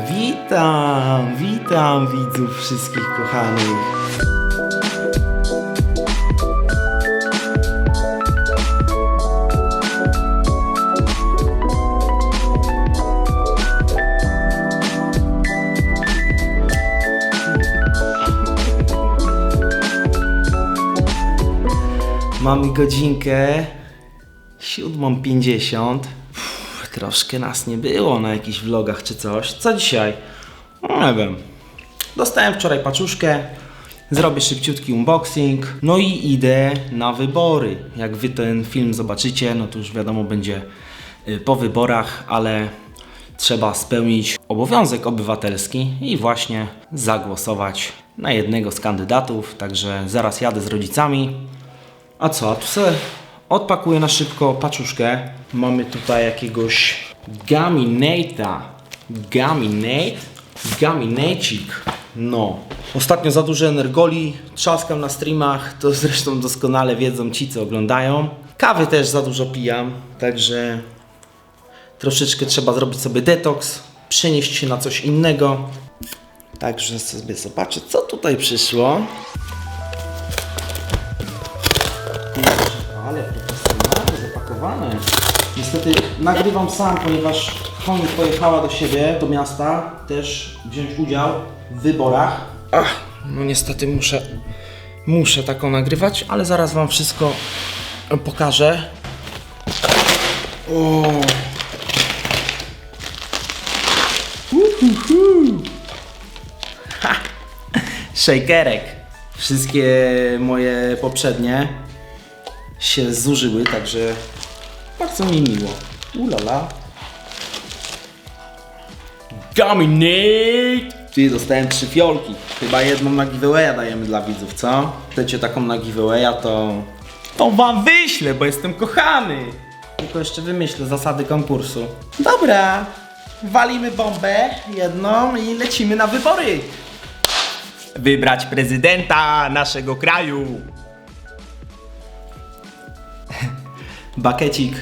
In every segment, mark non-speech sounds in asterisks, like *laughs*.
Witam, witam widzów wszystkich kochanych. Mamy godzinkę 7.50. Troszkę nas nie było na jakichś vlogach czy coś. Co dzisiaj? No, nie wiem. Dostałem wczoraj paczuszkę. Zrobię szybciutki unboxing. No i idę na wybory. Jak wy ten film zobaczycie, no to już wiadomo będzie y, po wyborach, ale trzeba spełnić obowiązek obywatelski i właśnie zagłosować na jednego z kandydatów. Także zaraz jadę z rodzicami. A co, a tu sobie odpakuję na szybko paczuszkę. Mamy tutaj jakiegoś Gaminata. Gaminate? Gaminacik. No. Ostatnio za dużo energoli, trzaskam na streamach, to *laughs* zresztą doskonale wiedzą ci, co oglądają. Kawy też za dużo pijam, także troszeczkę trzeba zrobić sobie detoks, przenieść się na coś innego. Także sobie zobaczę, co tutaj przyszło. Niestety nagrywam sam, ponieważ Honi pojechała do siebie, do miasta, też wziąć udział w wyborach. Ach, no niestety muszę, muszę taką nagrywać, ale zaraz Wam wszystko pokażę. O. Uhuhu. Ha. Shakerek. Wszystkie moje poprzednie się zużyły, także bardzo mi miło. Ulala. Dominate! Czyli dostałem trzy fiolki. Chyba jedną na giveawaya dajemy dla widzów, co? Chcecie taką na giveawaya, to... To wam wyślę, bo jestem kochany! Tylko jeszcze wymyślę zasady konkursu. Dobra, walimy bombę jedną i lecimy na wybory. Wybrać prezydenta naszego kraju. Bakecik,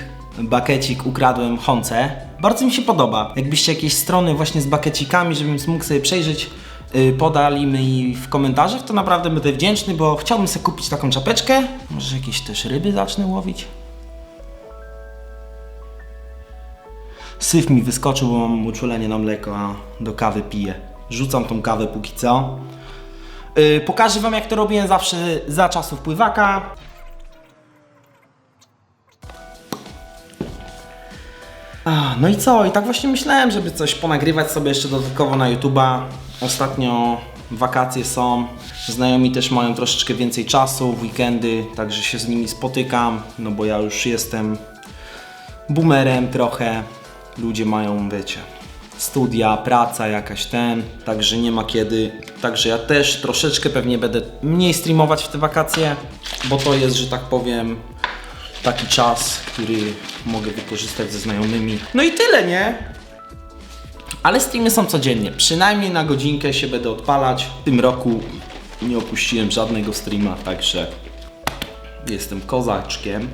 bakecik ukradłem Honce. Bardzo mi się podoba. Jakbyście jakieś strony właśnie z bakecikami, żebym mógł sobie przejrzeć, yy, podali mi w komentarzach, to naprawdę będę wdzięczny, bo chciałbym sobie kupić taką czapeczkę. Może jakieś też ryby zacznę łowić. Syf mi wyskoczył, bo mam uczulenie na mleko, a do kawy piję. Rzucam tą kawę póki co. Yy, pokażę Wam jak to robiłem zawsze za czasów pływaka. A, no i co? I tak właśnie myślałem, żeby coś ponagrywać sobie jeszcze dodatkowo na YouTube'a. Ostatnio wakacje są, znajomi też mają troszeczkę więcej czasu, weekendy, także się z nimi spotykam, no bo ja już jestem boomerem trochę. Ludzie mają, wiecie, studia, praca jakaś ten, także nie ma kiedy. Także ja też troszeczkę pewnie będę mniej streamować w te wakacje, bo to jest, że tak powiem, taki czas, który mogę wykorzystać ze znajomymi. No i tyle, nie? Ale streamy są codziennie, przynajmniej na godzinkę się będę odpalać. W tym roku nie opuściłem żadnego streama, także jestem kozaczkiem.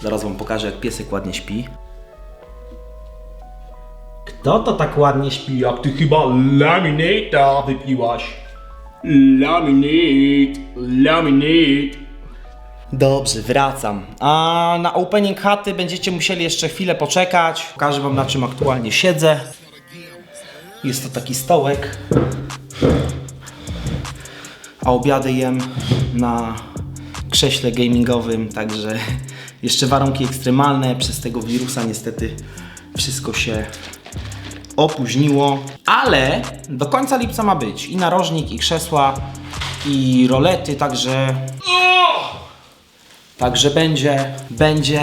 Zaraz wam pokażę, jak piesek ładnie śpi. Kto to tak ładnie śpi? Jak ty chyba laminata wypiłaś? Laminate, laminate. Dobrze, wracam. A na opening chaty będziecie musieli jeszcze chwilę poczekać. Pokażę wam na czym aktualnie siedzę. Jest to taki stołek. A obiady jem na krześle gamingowym, także jeszcze warunki ekstremalne. Przez tego wirusa niestety wszystko się opóźniło, ale do końca lipca ma być i narożnik, i krzesła, i rolety, także Także będzie, będzie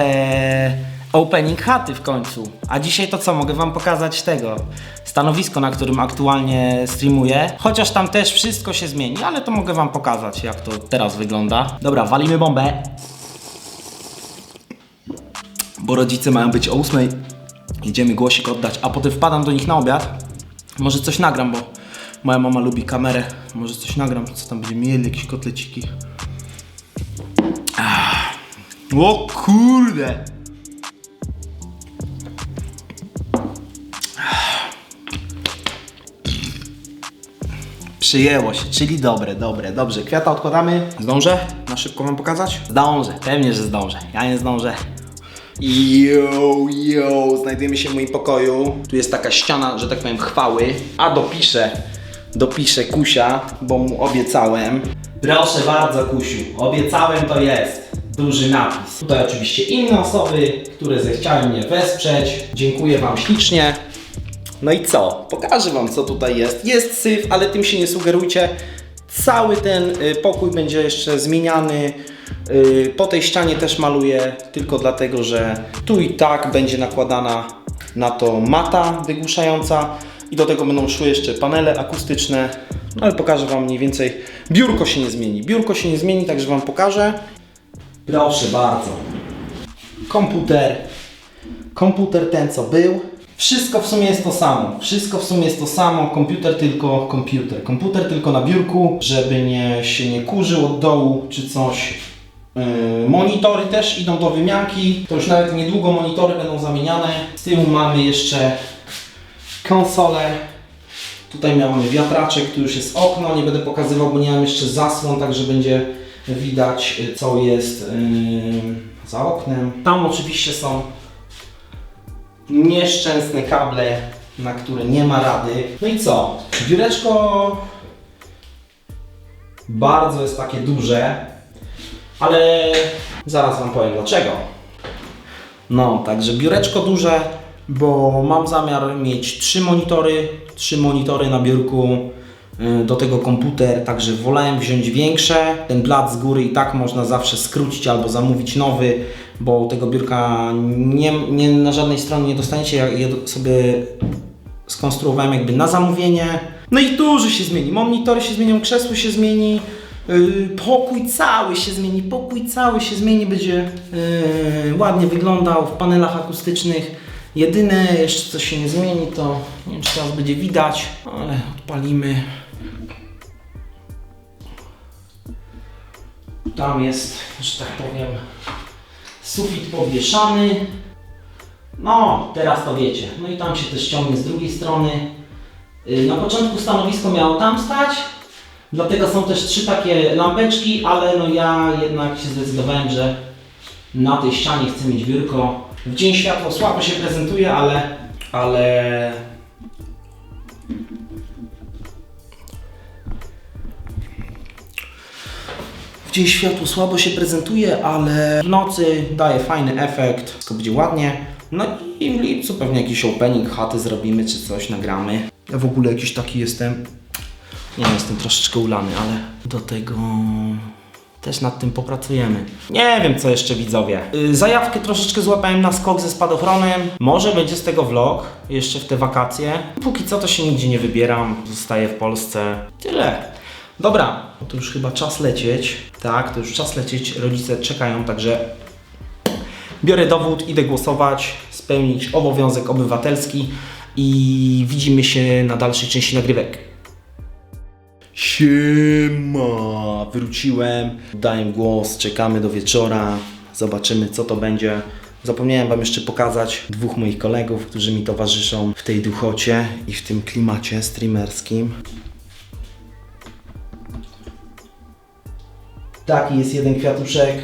opening chaty w końcu. A dzisiaj to co, mogę wam pokazać tego stanowisko, na którym aktualnie streamuję. Chociaż tam też wszystko się zmieni, ale to mogę wam pokazać, jak to teraz wygląda. Dobra, walimy bombę. Bo rodzice mają być o 8. Idziemy głosik oddać, a potem wpadam do nich na obiad. Może coś nagram, bo moja mama lubi kamerę. Może coś nagram, co tam będziemy mieli, jakieś kotleciki. O kurde! Przyjęło się, czyli dobre, dobre, dobrze. Kwiata odkładamy. Zdążę? Na szybko wam pokazać? Zdążę, pewnie, że zdążę. Ja nie zdążę. Yo, yo, znajdujemy się w moim pokoju. Tu jest taka ściana, że tak powiem, chwały. A dopiszę, dopiszę Kusia, bo mu obiecałem. Proszę bardzo, Kusiu, obiecałem to jest. Duży napis. Tutaj oczywiście inne osoby, które zechciały mnie wesprzeć. Dziękuję Wam ślicznie. No i co? Pokażę Wam, co tutaj jest. Jest syf, ale tym się nie sugerujcie. Cały ten y, pokój będzie jeszcze zmieniany. Y, Po tej ścianie też maluję, tylko dlatego, że tu i tak będzie nakładana na to mata wygłuszająca i do tego będą szły jeszcze panele akustyczne. No ale pokażę Wam mniej więcej. Biurko się nie zmieni. Biurko się nie zmieni, także Wam pokażę. Proszę bardzo. Komputer. Komputer ten co był. Wszystko w sumie jest to samo. Wszystko w sumie jest to samo. Komputer tylko komputer. Komputer tylko na biurku, żeby nie się nie kurzył od dołu czy coś. Yy, monitory też idą do wymianki. To już nawet niedługo monitory będą zamieniane. Z tyłu mamy jeszcze konsolę. Tutaj mamy wiatraczek, tu już jest okno. Nie będę pokazywał, bo nie mam jeszcze zasłon, także będzie widać y, co jest yy, za oknem. Tam oczywiście są nieszczęsne kable, na które nie ma rady. No i co? Biureczko bardzo jest takie duże, ale zaraz Wam powiem dlaczego. No, także biureczko duże, bo mam zamiar mieć trzy monitory, trzy monitory na biurku, y, do tego komputer, także wolałem wziąć większe. Ten blat z góry i tak można zawsze skrócić albo zamówić nowy, bo tego biurka nie, nie na żadnej stronie nie dostaniecie. Ja je sobie skonstruowałem jakby na zamówienie. No i duży się zmieni. Monitory się zmienią, krzesło się zmieni. Yy, pokój cały się zmieni, pokój cały się zmieni, będzie yy, ładnie wyglądał w panelach akustycznych. Jedyne jeszcze co się nie zmieni to, nie wiem czy teraz będzie widać, ale odpalimy. Tam jest, że tak powiem, sufit powieszany. No, teraz to wiecie. No i tam się też ciągnie z drugiej strony. Yy, Na początku stanowisko miało tam stać, dlatego są też trzy takie lampeczki, ale no ja jednak się zdecydowałem, że na tej ścianie chcę mieć biurko. W dzień światło słabo się prezentuje, ale, ale W dzień światło słabo się prezentuje, ale w nocy daje fajny efekt, wszystko będzie ładnie. No i w lipcu pewnie jakiś opening chaty zrobimy, czy coś nagramy. Ja w ogóle jakiś taki jestem, nie jestem troszeczkę ulany, ale do tego też nad tym popracujemy. Nie wiem, co jeszcze widzowie. Yy, zajawkę troszeczkę złapałem na skok ze spadochronem. Może będzie z tego vlog jeszcze w te wakacje. Póki co to się nigdzie nie wybieram. Zostaję w Polsce. Tyle. Dobra, to już chyba czas lecieć. Tak, to już czas lecieć. Rodzice czekają, także biorę dowód, idę głosować, spełnić obowiązek obywatelski i widzimy się na dalszej części nagrywek. Siema, wróciłem, daję głos, czekamy do wieczora, zobaczymy co to będzie. Zapomniałem Wam jeszcze pokazać dwóch moich kolegów, którzy mi towarzyszą w tej duchocie i w tym klimacie streamerskim. Taki jest jeden kwiatuszek,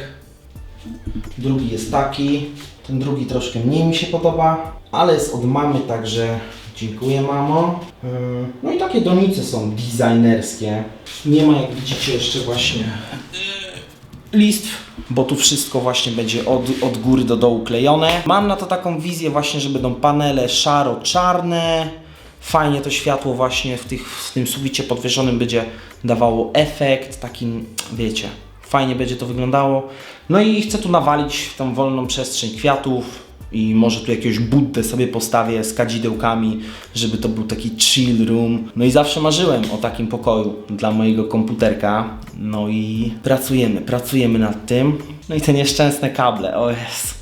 drugi jest taki. Ten drugi troszkę mniej mi się podoba, ale jest od mamy, także dziękuję mamo. Ym, No i takie donice są designerskie. Nie ma jak widzicie jeszcze właśnie yy, listw, bo tu wszystko właśnie będzie od, od góry do dołu klejone. Mam na to taką wizję właśnie, że będą panele szaro-czarne. Fajnie to światło właśnie w, tych, w tym suficie podwieszonym będzie dawało efekt, takim, wiecie, fajnie będzie to wyglądało. No i chcę tu nawalić w tą wolną przestrzeń kwiatów i może tu jakiegoś buddę sobie postawię z kadzidełkami, żeby to był taki chill room. No i zawsze marzyłem o takim pokoju dla mojego komputerka. No i pracujemy, pracujemy nad tym. No i te nieszczęsne kable, o Jezu.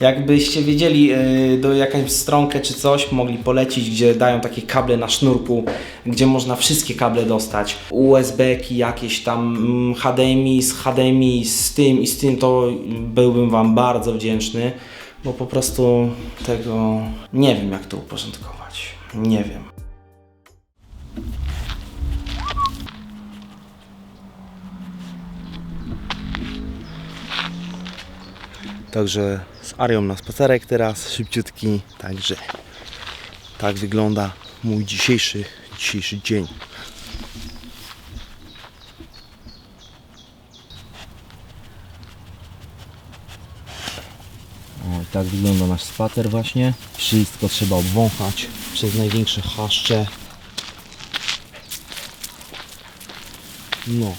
Jakbyście wiedzieli yy, do jakąś stronkę czy coś, mogli polecić, gdzie dają takie kable na sznurku, gdzie można wszystkie kable dostać. usb jakieś tam, mm, HDMI z HDMI, z tym i z tym, to byłbym Wam bardzo wdzięczny, bo po prostu tego nie wiem jak to uporządkować. Nie wiem. Także Arią na spacerek teraz, szybciutki. Także tak wygląda mój dzisiejszy, dzisiejszy dzień. O, tak wygląda nasz spacer właśnie. Wszystko trzeba obwąchać przez największe chaszcze. No.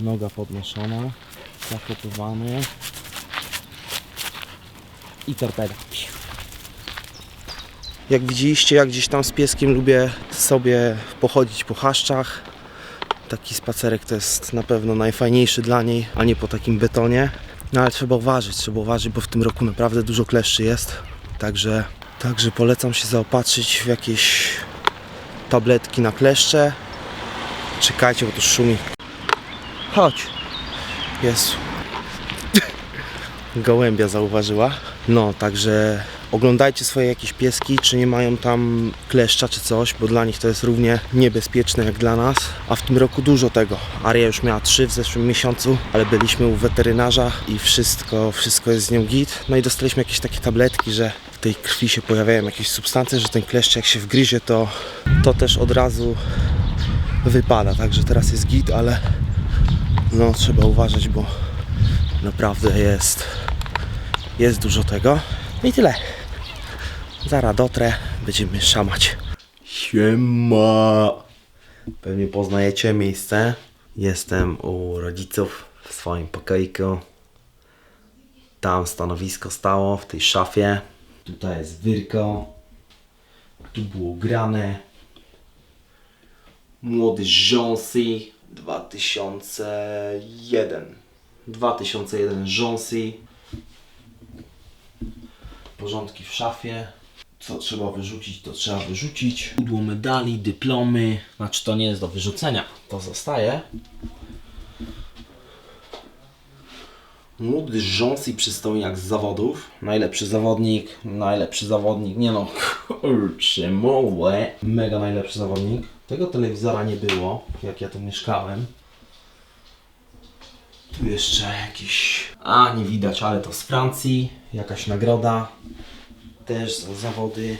Noga podnoszona, zakopywany i torpeda. Jak widzieliście, jak gdzieś tam z pieskiem lubię sobie pochodzić po chaszczach. Taki spacerek to jest na pewno najfajniejszy dla niej, a nie po takim betonie. No ale trzeba uważać, trzeba uważać, bo w tym roku naprawdę dużo kleszczy jest. Także, także polecam się zaopatrzyć w jakieś tabletki na kleszcze. Czekajcie, bo tu szumi. Chodź. Jezu. *laughs* Gołębia zauważyła. No, także oglądajcie swoje jakieś pieski, czy nie mają tam kleszcza czy coś, bo dla nich to jest równie niebezpieczne jak dla nas. A w tym roku dużo tego. Aria już miała trzy w zeszłym miesiącu, ale byliśmy u weterynarza i wszystko, wszystko jest z nią git. No i dostaliśmy jakieś takie tabletki, że w tej krwi się pojawiają jakieś substancje, że ten kleszcz jak się wgryzie, to, to też od razu wypada. Także teraz jest git, ale no trzeba uważać, bo naprawdę jest jest dużo tego. No i tyle. Zaraz dotrę, będziemy szamać. Siema! Pewnie poznajecie miejsce. Jestem u rodziców w swoim pokoiku. Tam stanowisko stało, w tej szafie. Tutaj jest wyrko. Tu było grane. Młody Jonsi 2001. 2001 Jonsi porządki w szafie. Co trzeba wyrzucić, to trzeba wyrzucić. Pudło medali, dyplomy. Znaczy to nie jest do wyrzucenia, to zostaje. Młody rząs i przystojniak z zawodów. Najlepszy zawodnik, najlepszy zawodnik. Nie no, kurczę, mołe. Mega najlepszy zawodnik. Tego telewizora nie było, jak ja tu mieszkałem. Tu jeszcze jakiś. A, nie widać, ale to z Francji. Jakaś nagroda. Też za zawody.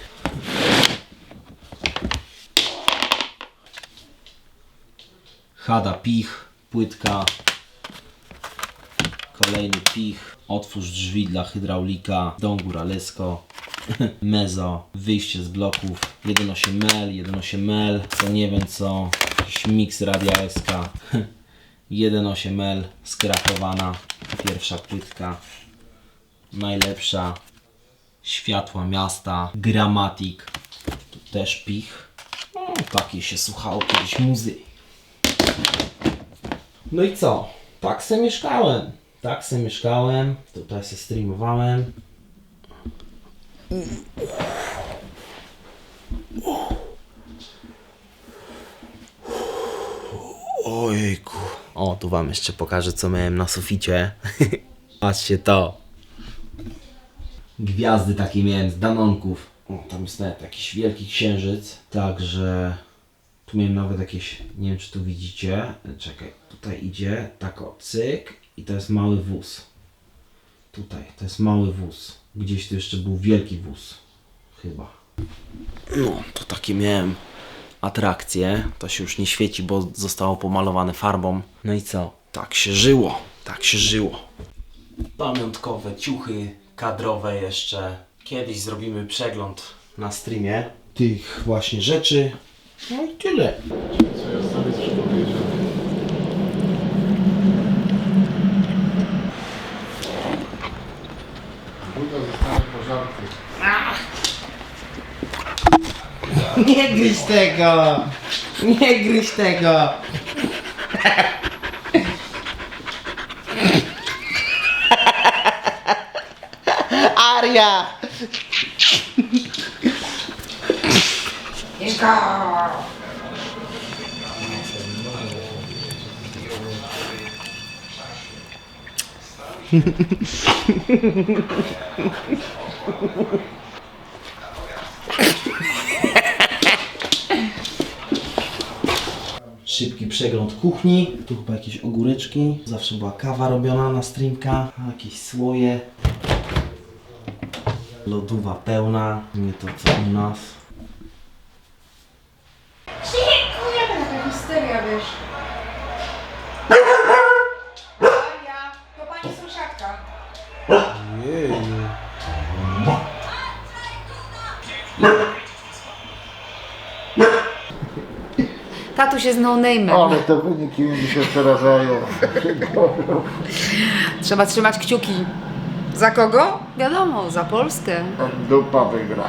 Hada Pich, płytka. Kolejny Pich. Otwórz drzwi dla hydraulika. Dom. *laughs* Mezo. Wyjście z bloków. 1.8L, 1.8L. To nie wiem co. Jakiś mix radia SK. *laughs* 1.8L skrakowana, pierwsza płytka, najlepsza, światła miasta, gramatik, tu też pich, no, takie się słuchało kiedyś muzy. No i co? Tak se mieszkałem, tak se mieszkałem, tutaj se streamowałem. Ojejku. O, tu wam jeszcze pokażę, co miałem na suficie. *laughs* Patrzcie to. Gwiazdy takie miałem z Danonków. O, tam jest nawet jakiś wielki księżyc. Także tu miałem nawet jakieś, nie wiem czy tu widzicie. Czekaj, tutaj idzie tak o cyk i to jest mały wóz. Tutaj, to jest mały wóz. Gdzieś tu jeszcze był wielki wóz. Chyba. No, to takie miałem atrakcje. To się już nie świeci, bo zostało pomalowane farbą. No i co? Tak się żyło. Tak się żyło. Pamiątkowe ciuchy kadrowe jeszcze. Kiedyś zrobimy przegląd na streamie tych właśnie rzeczy. No i tyle. *laughs* Nie gryź tego! Nie gryź tego! *laughs* Aria! *laughs* przegląd kuchni. Tu chyba jakieś ogóreczki. Zawsze była kawa robiona na streamka. Jakieś słoje. Lodówa pełna. Nie to co u nas. Tatuś jest no name'em. Ale te wyniki mi się przerażają. Trzeba trzymać kciuki. Za kogo? Wiadomo, za Polskę. Dupa wygra.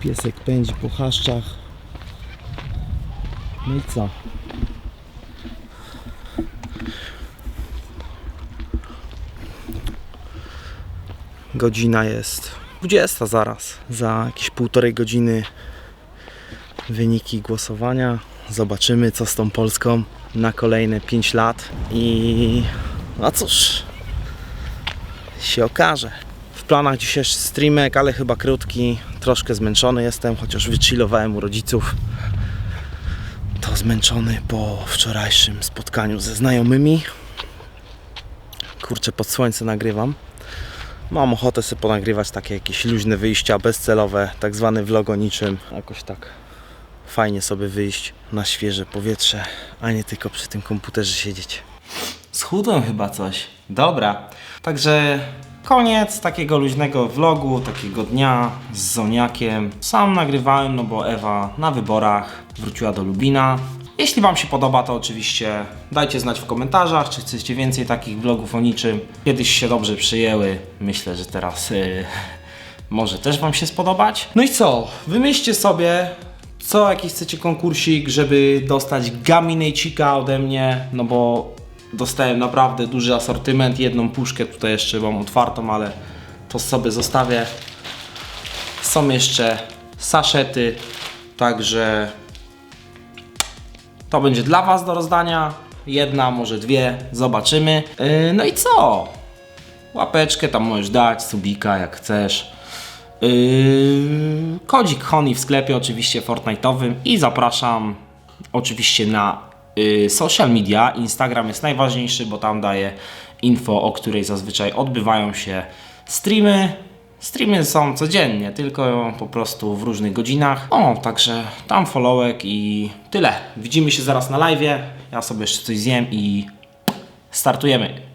Piesek pędzi po chaszczach. No i co? Godzina jest 20 zaraz. Za jakieś półtorej godziny wyniki głosowania. Zobaczymy co z tą Polską na kolejne 5 lat. I no cóż, się okaże. W planach dzisiejszy streamek, ale chyba krótki. Troszkę zmęczony jestem, chociaż wychillowałem u rodziców. To zmęczony po wczorajszym spotkaniu ze znajomymi. Kurczę, pod słońce nagrywam. Mam ochotę sobie ponagrywać takie jakieś luźne wyjścia bezcelowe, tak zwany vlog o niczym. Jakoś tak fajnie sobie wyjść na świeże powietrze, a nie tylko przy tym komputerze siedzieć. Schudłem chyba coś. Dobra. Także koniec takiego luźnego vlogu, takiego dnia z Zoniakiem. Sam nagrywałem, no bo Ewa na wyborach wróciła do Lubina. Jeśli Wam się podoba, to oczywiście dajcie znać w komentarzach, czy chcecie więcej takich vlogów o niczym. Kiedyś się dobrze przyjęły. Myślę, że teraz yy, *laughs* może też Wam się spodobać. No i co? Wymyślcie sobie, co jakiś chcecie konkursik, żeby dostać gaminejcika ode mnie, no bo dostałem naprawdę duży asortyment, jedną puszkę tutaj jeszcze mam otwartą, ale to sobie zostawię. Są jeszcze saszety, także to będzie dla Was do rozdania. Jedna, może dwie, zobaczymy. Yy, no i co? Łapeczkę tam możesz dać, subika jak chcesz. Yy, kodzik Honey w sklepie oczywiście Fortnite'owym i zapraszam oczywiście na yy, social media. Instagram jest najważniejszy, bo tam daje info, o której zazwyczaj odbywają się streamy. Streamy są codziennie, tylko po prostu w różnych godzinach. O, także tam followek i tyle. Widzimy się zaraz na live. Ja sobie jeszcze coś zjem i startujemy.